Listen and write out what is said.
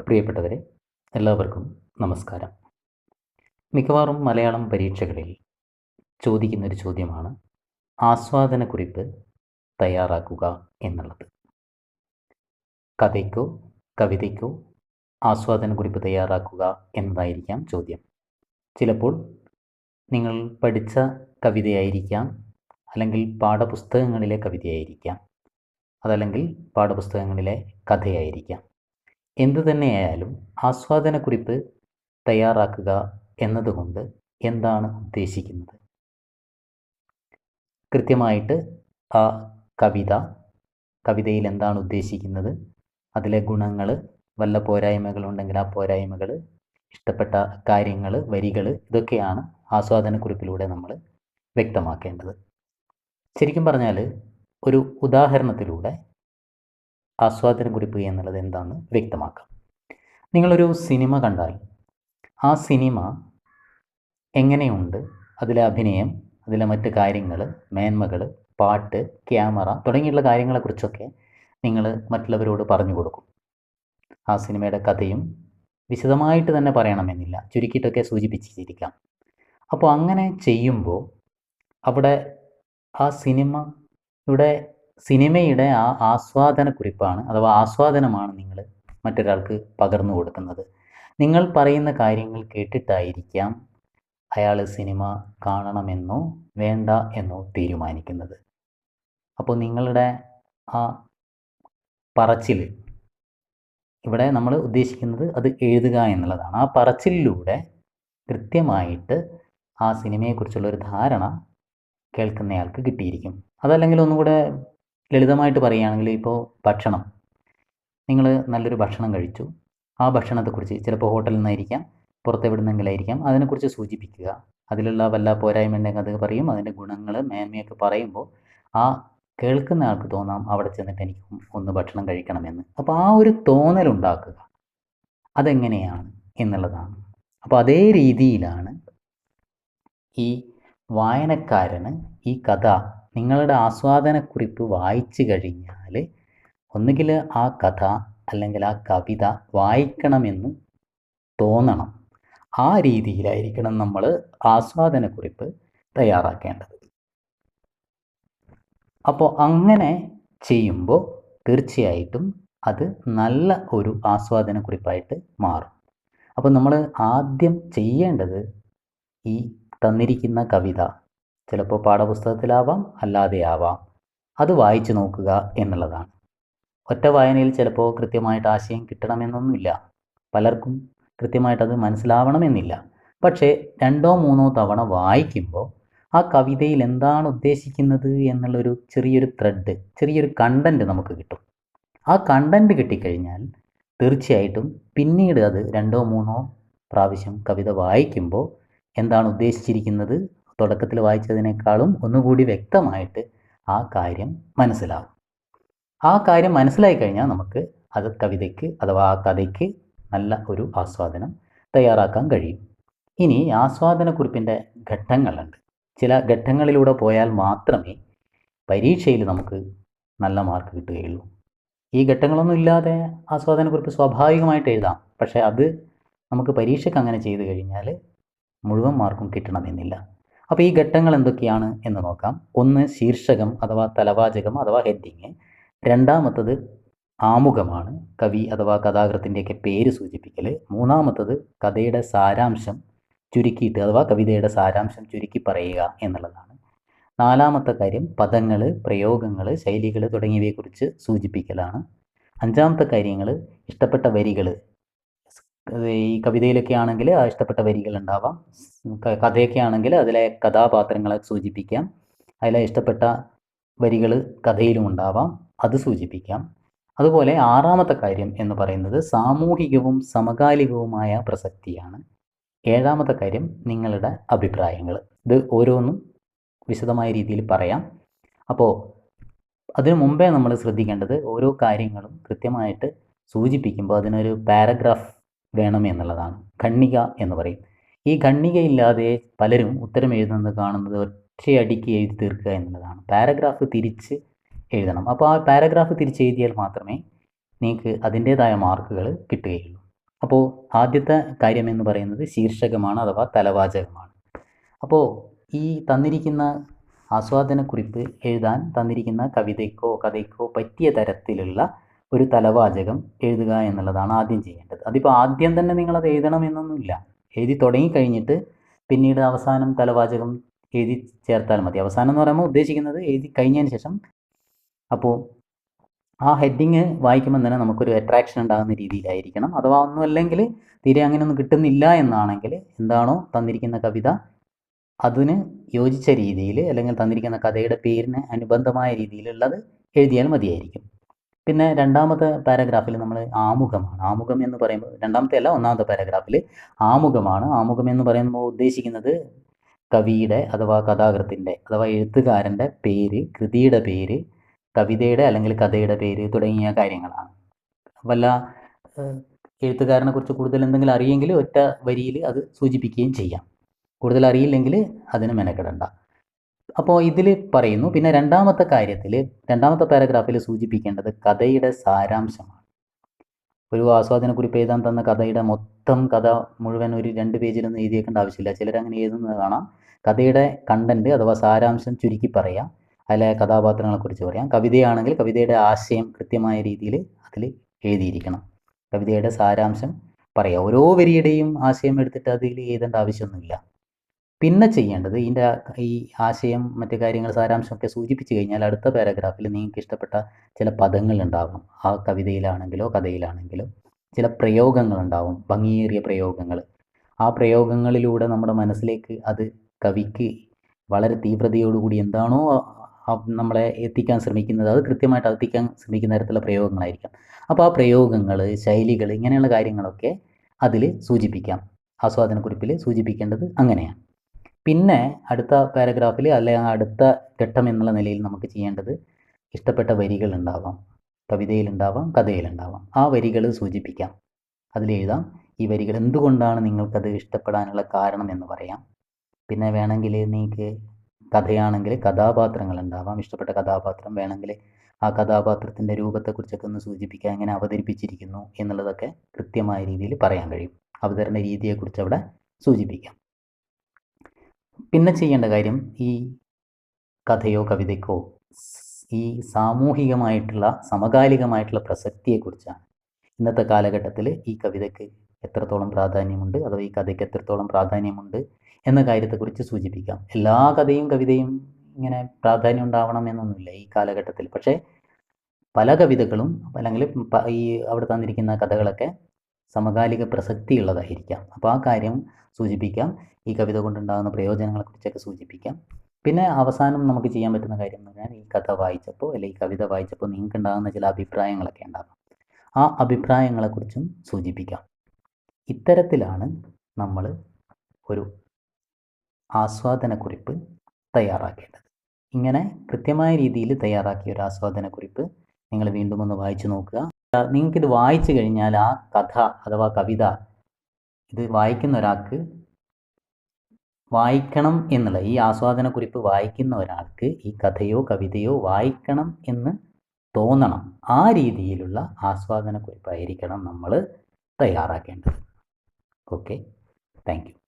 പ്രിയപ്പെട്ടവരെ എല്ലാവർക്കും നമസ്കാരം. മിക്കവാറും മലയാളം പരീക്ഷകളിൽ ചോദിക്കുന്നൊരു ചോദ്യമാണ് ആസ്വാദനക്കുറിപ്പ് തയ്യാറാക്കുക എന്നുള്ളത്. കഥയ്ക്കോ കവിതയ്ക്കോ ആസ്വാദനക്കുറിപ്പ് തയ്യാറാക്കുക എന്നതായിരിക്കാം ചോദ്യം. ചിലപ്പോൾ നിങ്ങൾ പഠിച്ച കവിതയായിരിക്കാം അല്ലെങ്കിൽ പാഠപുസ്തകങ്ങളിലെ കവിതയായിരിക്കാം അതല്ലെങ്കിൽ പാഠപുസ്തകങ്ങളിലെ കഥയായിരിക്കാം. എന്തു തന്നെയായാലും ആസ്വാദനക്കുറിപ്പ് തയ്യാറാക്കുക എന്നതുകൊണ്ട് എന്താണ് ഉദ്ദേശിക്കുന്നത്? കൃത്യമായിട്ട് ആ കവിത കവിതയിൽ എന്താണ് ഉദ്ദേശിക്കുന്നത്? അതിലെ ഗുണങ്ങൾ വല്ല പോരായ്മകൾ ഉണ്ടെങ്കിൽ ആ പോരായ്മകൾ ഇഷ്ടപ്പെട്ട കാര്യങ്ങൾ വരികൾ ഇതൊക്കെയാണ് ആസ്വാദനക്കുറിപ്പിലൂടെ നമ്മൾ വ്യക്തമാക്കേണ്ടത്. ശരിക്കും പറഞ്ഞാൽ ഒരു ഉദാഹരണത്തിലൂടെ ആസ്വാദനക്കുറിപ്പ് എന്നുള്ളത് എന്താണെന്ന് വ്യക്തമാക്കാം. നിങ്ങളൊരു സിനിമ കണ്ടാൽ ആ സിനിമ എങ്ങനെയുണ്ട്? അതിലെ അഭിനയം അതിലെ മറ്റ് കാര്യങ്ങൾ മേന്മകൾ പാട്ട് ക്യാമറ തുടങ്ങിയുള്ള കാര്യങ്ങളെക്കുറിച്ചൊക്കെ നിങ്ങൾ മറ്റുള്ളവരോട് പറഞ്ഞു കൊടുക്കും. ആ സിനിമയുടെ കഥയും വിശദമായിട്ട് തന്നെ പറയണമെന്നില്ല. ചുരുക്കിയിട്ടൊക്കെ സൂചിപ്പിച്ചിരിക്കാം. അപ്പോൾ അങ്ങനെ ചെയ്യുമ്പോൾ അവിടെ ആ സിനിമ ഇവിടെ സിനിമയുടെ ആ ആസ്വാദന കുറിപ്പാണ് അഥവാ ആസ്വാദനമാണ് നിങ്ങൾ മറ്റൊരാൾക്ക് പകർന്നു കൊടുക്കുന്നത്. നിങ്ങൾ പറയുന്ന കാര്യങ്ങൾ കേട്ടിട്ടായിരിക്കാം അയാൾ സിനിമ കാണണമെന്നോ വേണ്ട എന്നോ തീരുമാനിക്കുന്നത്. അപ്പോൾ നിങ്ങളുടെ ആ പറച്ചിൽ ഇവിടെ നമ്മൾ ഉദ്ദേശിക്കുന്നത് അത് എഴുതുക എന്നുള്ളതാണ്. ആ പറച്ചിലൂടെ കൃത്യമായിട്ട് ആ സിനിമയെക്കുറിച്ചുള്ള ഒരു ധാരണ കേൾക്കുന്നയാൾക്ക് കിട്ടിയിരിക്കും. അതല്ലെങ്കിൽ ഒന്നുകൂടെ ലളിതമായിട്ട് പറയുകയാണെങ്കിൽ ഇപ്പോൾ ഭക്ഷണം. നിങ്ങൾ നല്ലൊരു ഭക്ഷണം കഴിച്ചു. ആ ഭക്ഷണത്തെക്കുറിച്ച് ചിലപ്പോൾ ഹോട്ടലിൽ നിന്നായിരിക്കാം പുറത്തെവിടുന്നെങ്കിലായിരിക്കാം അതിനെക്കുറിച്ച് സൂചിപ്പിക്കുക. അതിലുള്ള വല്ല പോരായ്മ ഉണ്ടെങ്കിൽ അത് പറയും അതിന്റെ ഗുണങ്ങൾ മേന്മയൊക്കെ പറയുമ്പോൾ ആ കേൾക്കുന്ന ആൾക്ക് തോന്നാം അവിടെ ചെന്നിട്ട് എനിക്ക് ഒന്ന് ഭക്ഷണം കഴിക്കണമെന്ന്. അപ്പോൾ ആ ഒരു തോന്നലുണ്ടാക്കുക. അതെങ്ങനെയാണ് എന്നുള്ളതാണ്. അപ്പോൾ അതേ രീതിയിലാണ് ഈ വായനക്കാരന് ഈ കഥ നിങ്ങളുടെ ആസ്വാദനക്കുറിപ്പ് വായിച്ചു കഴിഞ്ഞാൽ ഒന്നുകിൽ ആ കഥ അല്ലെങ്കിൽ ആ കവിത വായിക്കണമെന്ന് തോന്നണം. ആ രീതിയിലായിരിക്കണം നമ്മൾ ആസ്വാദനക്കുറിപ്പ് തയ്യാറാക്കേണ്ടത്. അപ്പോൾ അങ്ങനെ ചെയ്യുമ്പോൾ തീർച്ചയായിട്ടും അത് നല്ല ഒരു ആസ്വാദനക്കുറിപ്പായിട്ട് മാറും. അപ്പോൾ നമ്മൾ ആദ്യം ചെയ്യേണ്ടത് ഈ തന്നിരിക്കുന്ന കവിത ചിലപ്പോൾ പാഠപുസ്തകത്തിലാവാം അല്ലാതെയാവാം അത് വായിച്ചു നോക്കുക എന്നുള്ളതാണ്. ഒറ്റ വായനയിൽ ചിലപ്പോൾ കൃത്യമായിട്ട് ആശയം കിട്ടണമെന്നൊന്നുമില്ല. പലർക്കും കൃത്യമായിട്ട് അത് മനസ്സിലാവണമെന്നില്ല. പക്ഷേ രണ്ടോ മൂന്നോ തവണ വായിക്കുമ്പോൾ ആ കവിതയിൽ എന്താണ് ഉദ്ദേശിക്കുന്നത് എന്നുള്ളൊരു ചെറിയൊരു ത്രെഡ് ചെറിയൊരു കണ്ടന്റ് നമുക്ക് കിട്ടും. ആ കണ്ടന്റ് കിട്ടിക്കഴിഞ്ഞാൽ തീർച്ചയായിട്ടും പിന്നീട് അത് രണ്ടോ മൂന്നോ പ്രാവശ്യം കവിത വായിക്കുമ്പോൾ എന്താണ് ഉദ്ദേശിച്ചിരിക്കുന്നത് തുടക്കത്തിൽ വായിച്ചതിനേക്കാളും ഒന്നുകൂടി വ്യക്തമായിട്ട് ആ കാര്യം മനസ്സിലാവും. ആ കാര്യം മനസ്സിലായി കഴിഞ്ഞാൽ നമുക്ക് അത് കവിതയ്ക്ക് അഥവാ ആ കഥയ്ക്ക് നല്ല ഒരു ആസ്വാദനം തയ്യാറാക്കാൻ കഴിയും. ഇനി ആസ്വാദനക്കുറിപ്പിന്റെ ഘട്ടങ്ങളുണ്ട്. ചില ഘട്ടങ്ങളിലൂടെ പോയാൽ മാത്രമേ പരീക്ഷയിൽ നമുക്ക് നല്ല മാർക്ക് കിട്ടുകയുള്ളൂ. ഈ ഘട്ടങ്ങളൊന്നും ഇല്ലാതെ ആസ്വാദനക്കുറിപ്പ് സ്വാഭാവികമായിട്ട് എഴുതാം. പക്ഷേ അത് നമുക്ക് പരീക്ഷയ്ക്ക് അങ്ങനെ ചെയ്തു കഴിഞ്ഞാൽ മുഴുവൻ മാർക്കും കിട്ടണമെന്നില്ല. അപ്പോൾ ഈ ഘട്ടങ്ങൾ എന്തൊക്കെയാണ് എന്ന് നോക്കാം. ഒന്ന് ശീർഷകം അഥവാ തലവാചകം അഥവാ ഹെഡിങ്. രണ്ടാമത്തത് ആമുഖമാണ് കവി അഥവാ കഥാകൃത്തിന്റെയൊക്കെ പേര് സൂചിപ്പിക്കൽ മൂന്നാമത്തത് കഥയുടെ സാരാംശം ചുരുക്കിയിട്ട് അഥവാ കവിതയുടെ സാരാംശം ചുരുക്കി പറയുക എന്നുള്ളതാണ്. നാലാമത്തെ കാര്യം പദങ്ങൾ പ്രയോഗങ്ങൾ ശൈലികൾ തുടങ്ങിയവയെക്കുറിച്ച് സൂചിപ്പിക്കലാണ്. അഞ്ചാമത്തെ കാര്യങ്ങൾ ഇഷ്ടപ്പെട്ട വരികൾ ഈ കവിതയിലൊക്കെ ആണെങ്കിൽ ആ ഇഷ്ടപ്പെട്ട വരികൾ ഉണ്ടാവാം. കഥയൊക്കെ ആണെങ്കിൽ അതിലെ കഥാപാത്രങ്ങളെ സൂചിപ്പിക്കാം. അതിലെ ഇഷ്ടപ്പെട്ട വരികൾ കഥയിലും ഉണ്ടാവാം. അത് സൂചിപ്പിക്കാം. അതുപോലെ ആറാമത്തെ കാര്യം എന്ന് പറയുന്നത് സാമൂഹികവും സമകാലികവുമായ പ്രസക്തിയാണ്. ഏഴാമത്തെ കാര്യം നിങ്ങളുടെ അഭിപ്രായങ്ങൾ ഇത് ഓരോന്നും വിശദമായ രീതിയിൽ പറയാം. അപ്പോൾ അതിനു മുമ്പേ നമ്മൾ ശ്രദ്ധിക്കേണ്ടത് ഓരോ കാര്യങ്ങളും കൃത്യമായിട്ട് സൂചിപ്പിക്കുമ്പോൾ അതിനൊരു പാരഗ്രാഫ് വേണം എന്നുള്ളതാണ്. ഖണ്ണിക എന്ന് പറയും. ഈ ഖണ്ണികയില്ലാതെ പലരും ഉത്തരം എഴുതുന്നത് കാണുന്നത് ഒറ്റയടിക്ക് എഴുതി തീർക്കുക എന്നുള്ളതാണ്. പാരഗ്രാഫ് തിരിച്ച് എഴുതണം. അപ്പോൾ ആ പാരഗ്രാഫ് തിരിച്ച് എഴുതിയാൽ മാത്രമേ നിങ്ങൾക്ക് അതിന്റേതായ മാർക്കുകൾ കിട്ടുകയുള്ളൂ. അപ്പോൾ ആദ്യത്തെ കാര്യം എന്ന് പറയുന്നത് ശീർഷകമാണ് അഥവാ തലവാചകമാണ്. അപ്പോൾ ഈ തന്നിരിക്കുന്ന ആസ്വാദനക്കുറിപ്പ് എഴുതാൻ തന്നിരിക്കുന്ന കവിതയ്ക്കോ കഥയ്ക്കോ പറ്റിയ തരത്തിലുള്ള ഒരു തലവാചകം എഴുതുക എന്നുള്ളതാണ് ആദ്യം ചെയ്യേണ്ടത്. അതിപ്പോൾ ആദ്യം തന്നെ നിങ്ങളത് എഴുതണമെന്നൊന്നുമില്ല. എഴുതി തുടങ്ങിക്കഴിഞ്ഞിട്ട് പിന്നീട് അവസാനം തലവാചകം എഴുതി ചേർത്താൽ മതി. അവസാനം എന്ന് പറയുമ്പോൾ ഉദ്ദേശിക്കുന്നത് എഴുതി കഴിഞ്ഞതിന് ശേഷം അപ്പോൾ ആ ഹെഡിങ് വായിക്കുമ്പോൾ തന്നെ നമുക്കൊരു അട്രാക്ഷൻ ഉണ്ടാകുന്ന രീതിയിലായിരിക്കണം. അഥവാ ഒന്നുമല്ലെങ്കിൽ തീരെ അങ്ങനെയൊന്നും കിട്ടുന്നില്ല എന്നാണെങ്കിൽ എന്താണോ തന്നിരിക്കുന്ന കവിത അതിന് യോജിച്ച രീതിയിൽ അല്ലെങ്കിൽ തന്നിരിക്കുന്ന കഥയുടെ പേരിന് അനുബന്ധമായ രീതിയിലുള്ളത് എഴുതിയാൽ മതിയായിരിക്കും. പിന്നെ രണ്ടാമത്തെ പാരഗ്രാഫിൽ നമ്മൾ ആമുഖമാണ്. ആമുഖം എന്ന് പറയുമ്പോൾ രണ്ടാമത്തെ അല്ല ഒന്നാമത്തെ പാരഗ്രാഫിൽ ആമുഖമാണ്. ആമുഖം എന്ന് പറയുമ്പോൾ ഉദ്ദേശിക്കുന്നത് കവിയുടെ അഥവാ കഥാകൃത്തിന്റെ അഥവാ എഴുത്തുകാരന്റെ പേര് കൃതിയുടെ പേര് കവിതയുടെ അല്ലെങ്കിൽ കഥയുടെ പേര് തുടങ്ങിയ കാര്യങ്ങളാണ്. വല്ല എഴുത്തുകാരനെ കുറിച്ച് കൂടുതൽ എന്തെങ്കിലും അറിയെങ്കിൽ ഒറ്റ വരിയിൽ അത് സൂചിപ്പിക്കുകയും ചെയ്യാം. കൂടുതൽ അറിയില്ലെങ്കിൽ അതിന് മെനക്കെടണ്ട. അപ്പോൾ ഇതിൽ പറയുന്നു പിന്നെ രണ്ടാമത്തെ കാര്യത്തിൽ രണ്ടാമത്തെ പാരഗ്രാഫിൽ സൂചിപ്പിക്കേണ്ടത് കഥയുടെ സാരാംശമാണ്. ഒരു ആസ്വാദനക്കുറിപ്പ് എഴുതാൻ തന്ന കഥയുടെ മൊത്തം കഥ മുഴുവൻ ഒരു രണ്ട് പേജിലൊന്നും എഴുതിയേക്കേണ്ട ആവശ്യമില്ല. ചിലരങ്ങനെ എഴുതുന്നത് കാണാം. കഥയുടെ കണ്ടന്റ് അഥവാ സാരാംശം ചുരുക്കി പറയാം. അതിലെ കഥാപാത്രങ്ങളെക്കുറിച്ച് പറയാം. കവിതയാണെങ്കിൽ കവിതയുടെ ആശയം കൃത്യമായ രീതിയിൽ അതിൽ എഴുതിയിരിക്കണം. കവിതയുടെ സാരാംശം പറയാം. ഓരോ വരിയുടെയും ആശയം എടുത്തിട്ട് അതിൽ എഴുതേണ്ട ആവശ്യമൊന്നുമില്ല. പിന്നെ ചെയ്യേണ്ടത് ഇതിന്റെ ഈ ആശയം മറ്റു കാര്യങ്ങൾ സാരാംശമൊക്കെ സൂചിപ്പിച്ചു കഴിഞ്ഞാൽ അടുത്ത പാരഗ്രാഫിൽ നിങ്ങൾക്ക് ഇഷ്ടപ്പെട്ട ചില പദങ്ങൾ ഉണ്ടാകും. ആ കവിതയിലാണെങ്കിലോ കഥയിലാണെങ്കിലോ ചില പ്രയോഗങ്ങൾ പ്രയോഗങ്ങളുണ്ടാവും ഭംഗിയേറിയ പ്രയോഗങ്ങൾ. ആ പ്രയോഗങ്ങളിലൂടെ നമ്മുടെ മനസ്സിലേക്ക് അത് കവിക്ക് വളരെ തീവ്രതയോടുകൂടി എന്താണോ നമ്മളെ എത്തിക്കാൻ ശ്രമിക്കുന്നത് അത് കൃത്യമായിട്ട് എത്തിക്കാൻ ശ്രമിക്കുന്ന തരത്തിലുള്ള പ്രയോഗങ്ങളായിരിക്കാം. അപ്പോൾ ആ പ്രയോഗങ്ങൾ ശൈലികൾ ഇങ്ങനെയുള്ള കാര്യങ്ങളൊക്കെ അതിൽ സൂചിപ്പിക്കാം. ആസ്വാദനക്കുറിപ്പിൽ സൂചിപ്പിക്കേണ്ടത് അങ്ങനെയാണ്. പിന്നെ അടുത്ത പാരഗ്രാഫിൽ അല്ലെങ്കിൽ അടുത്ത ഘട്ടം എന്നുള്ള നിലയിൽ നമുക്ക് ചെയ്യേണ്ടത് ഇഷ്ടപ്പെട്ട വരികൾ ഉണ്ടാവാം കവിതയിലുണ്ടാവാം കഥയിലുണ്ടാവാം ആ വരികൾ സൂചിപ്പിക്കാം. അതിലെഴുതാം ഈ വരികൾ എന്തുകൊണ്ടാണ് നിങ്ങൾക്കത് ഇഷ്ടപ്പെടാനുള്ള കാരണം എന്ന് പറയാം. പിന്നെ വേണമെങ്കിൽ നിങ്ങൾക്ക് കഥയാണെങ്കിൽ കഥാപാത്രങ്ങൾ ഉണ്ടാവാം ഇഷ്ടപ്പെട്ട കഥാപാത്രം വേണമെങ്കിൽ ആ കഥാപാത്രത്തിന്റെ രൂപത്തെക്കുറിച്ചൊക്കെ ഒന്ന് സൂചിപ്പിക്കുക എങ്ങനെ അവതരിപ്പിച്ചിരിക്കുന്നു എന്നുള്ളതൊക്കെ കൃത്യമായ രീതിയിൽ പറയാൻ കഴിയും. അവതരണ രീതിയെക്കുറിച്ച് അവിടെ സൂചിപ്പിക്കാം. പിന്നെ ചെയ്യേണ്ട കാര്യം ഈ കഥയോ കവിതയ്ക്കോ ഈ സാമൂഹികമായിട്ടുള്ള സമകാലികമായിട്ടുള്ള പ്രസക്തിയെക്കുറിച്ചാണ്. ഇന്നത്തെ കാലഘട്ടത്തിൽ ഈ കവിതയ്ക്ക് എത്രത്തോളം പ്രാധാന്യമുണ്ട് അഥവാ ഈ കഥയ്ക്ക് എത്രത്തോളം പ്രാധാന്യമുണ്ട് എന്ന കാര്യത്തെക്കുറിച്ച് സൂചിപ്പിക്കാം. എല്ലാ കഥയും കവിതയും ഇങ്ങനെ പ്രാധാന്യം ഉണ്ടാവണം എന്നൊന്നുമില്ല ഈ കാലഘട്ടത്തിൽ പക്ഷേ പല കവിതകളും അല്ലെങ്കിൽ ഈ അവിടെ തന്നിരിക്കുന്ന കഥകളൊക്കെ സമകാലിക പ്രസക്തിയുള്ളതായിരിക്കാം. അപ്പോൾ ആ കാര്യം സൂചിപ്പിക്കാം. ഈ കവിത കൊണ്ടുണ്ടാകുന്ന പ്രയോജനങ്ങളെക്കുറിച്ചൊക്കെ സൂചിപ്പിക്കാം. പിന്നെ അവസാനം നമുക്ക് ചെയ്യാൻ പറ്റുന്ന കാര്യം എന്ന് പറഞ്ഞാൽ ഈ കഥ വായിച്ചപ്പോൾ അല്ലെങ്കിൽ ഈ കവിത വായിച്ചപ്പോൾ നിങ്ങൾക്ക് ഉണ്ടാകുന്ന ചില അഭിപ്രായങ്ങളൊക്കെ ഉണ്ടാകും. ആ അഭിപ്രായങ്ങളെക്കുറിച്ചും സൂചിപ്പിക്കാം. ഇത്തരത്തിലാണ് നമ്മൾ ഒരു ആസ്വാദനക്കുറിപ്പ് തയ്യാറാക്കേണ്ടത്. ഇങ്ങനെ കൃത്യമായ രീതിയിൽ തയ്യാറാക്കിയ ഒരു ആസ്വാദനക്കുറിപ്പ് നിങ്ങൾ വീണ്ടും ഒന്ന് വായിച്ചു നോക്കുക. നിങ്ങൾക്കിത് വായിച്ചു കഴിഞ്ഞാൽ ആ കഥ അഥവാ കവിത ഇത് വായിക്കുന്ന ഒരാൾക്ക് വായിക്കണം എന്നുള്ള ഈ ആസ്വാദനക്കുറിപ്പ് വായിക്കുന്ന ഒരാൾക്ക് ഈ കഥയോ കവിതയോ വായിക്കണം എന്ന് തോന്നണം. ആ രീതിയിലുള്ള ആസ്വാദനക്കുറിപ്പായിരിക്കണം നമ്മൾ തയ്യാറാക്കേണ്ടത്. ഓക്കെ? താങ്ക്